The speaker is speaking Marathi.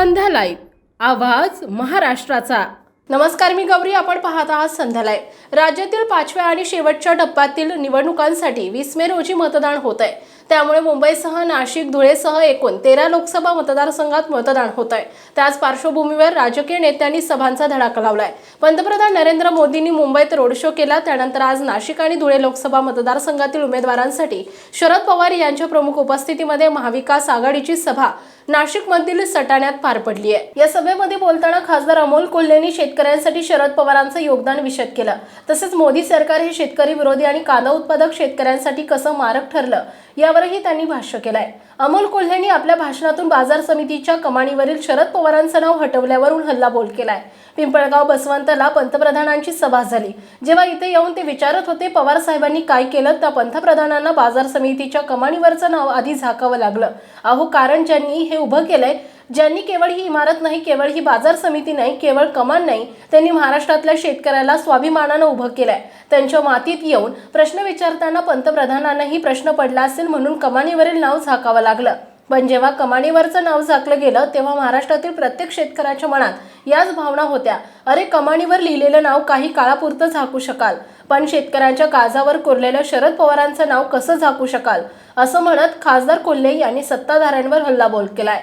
संध्या लाईव्ह आवाज महाराष्ट्राचा. नमस्कार मी गौरी आपण पाहत आहात संध्यालय राज्यातील पाचव्या आणि शेवटच्या टप्प्यातील निवडणुकांसाठी वीस मे रोजी मतदान होत आहे त्यामुळे मुंबईसह नाशिक धुळेसह एकूण तेरा लोकसभा मतदारसंघात मतदान होत आहे त्याच पार्श्वभूमीवर राजकीय नेत्यांनी सभांचा धडाका लावलाय. पंतप्रधान नरेंद्र मोदींनी मुंबईत रोड शो केला. त्यानंतर आज नाशिक आणि धुळे लोकसभा मतदारसंघातील उमेदवारांसाठी शरद पवार यांच्या प्रमुख उपस्थितीमध्ये महाविकास आघाडीची सभा नाशिकमधील सटाण्यात पार पडली आहे या सभेमध्ये बोलताना खासदार अमोल कोल्हेंनी शेतकऱ्यांसाठी शरद पवारांचं योगदान विशद केलं. तसेच मोदी सरकार हे शेतकरी विरोधी आणि कांदा उत्पादक शेतकऱ्यांसाठी कसं मारक ठरलं यावरही त्यांनी भाष्य केलंय. अमोल कोल्हेंनी आपल्या भाषणातून बाजार समितीच्या कमाणीवरील शरद पवारांचं नाव हटवल्यावरून हल्लाबोल केलाय. पिंपळगाव बसवंतला पंतप्रधानांची सभा झाली. जेव्हा इथे येऊन ते विचारत होते पवार साहेबांनी काय केलं त्या पंतप्रधानांना बाजार समितीच्या कमाणीवरचं नाव आधी झाकावं लागलं. अहो कारण ज्यांनी हे उभं केलंय ज्यांनी केवळ ही इमारत नाही केवळ ही बाजार समिती नाही केवळ कमान नाही त्यांनी महाराष्ट्रातल्या शेतकऱ्याला स्वाभिमानानं उभं केलंय. त्यांच्या मातीत येऊन प्रश्न विचारताना पंतप्रधानांनाही प्रश्न पडला असेल म्हणून कमानीवरील नाव झाकावं लागलं. पण जेव्हा कमानीवरचं नाव झाकलं गेलं तेव्हा महाराष्ट्रातील प्रत्येक शेतकऱ्याच्या मनात याच भावना होत्या. अरे कमानीवर लिहिलेलं नाव काही काळापुरतं झाकू शकाल. पण शेतकऱ्यांच्या काळजावर कोरलेलं शरद पवारांचं नाव कसं झाकू शकाल? असं म्हणत खासदार कोल्हे यांनी सत्ताधाऱ्यांवर हल्लाबोल केलाय.